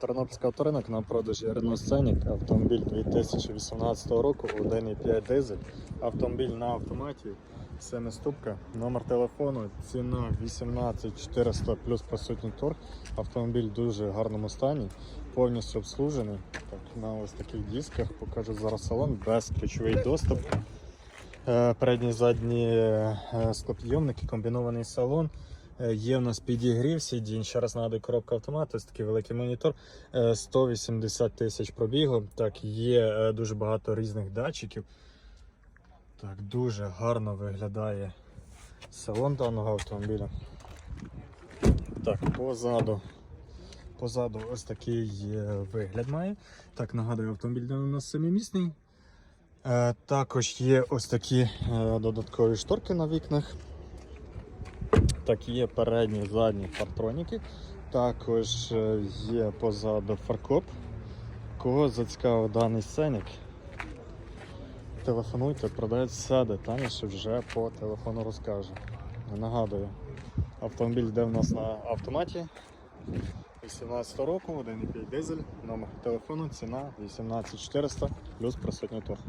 Тернопільський авторинок на продажі Renault Scenic, автомобіль 2018 року, 1,5 дизель, автомобіль на автоматі, семиступка, номер телефону, ціна 18 400 плюс присутній торг. Автомобіль в дуже гарному стані, повністю обслужений. Так, на ось таких дисках покажу зараз салон, безключовий доступ. Е, Передні задні е, склопідйомники, комбінований салон. Е, Є в нас підігрів сидінь. Ще раз нагадую, коробка автомату, ось такий великий монітор. Е, 180 тисяч пробігу. Так, є е, дуже багато різних датчиків. Так, дуже гарно виглядає салон даного автомобіля. Так, позаду. Позаду ось такий е, вигляд має. Так, нагадую, автомобіль у нас семимісний. Е, Також є ось такі е, додаткові шторки на вікнах. Так, є передні, задні партроніки. Також е, є позаду фаркоп. Кого зацікавив даний сценік? Телефонуйте, продають все детальніше вже по телефону розкажу. Нагадую, автомобіль йде в нас на автоматі 18 року, 1,5 дизель, номер телефону, ціна 18400 плюс присутній торг.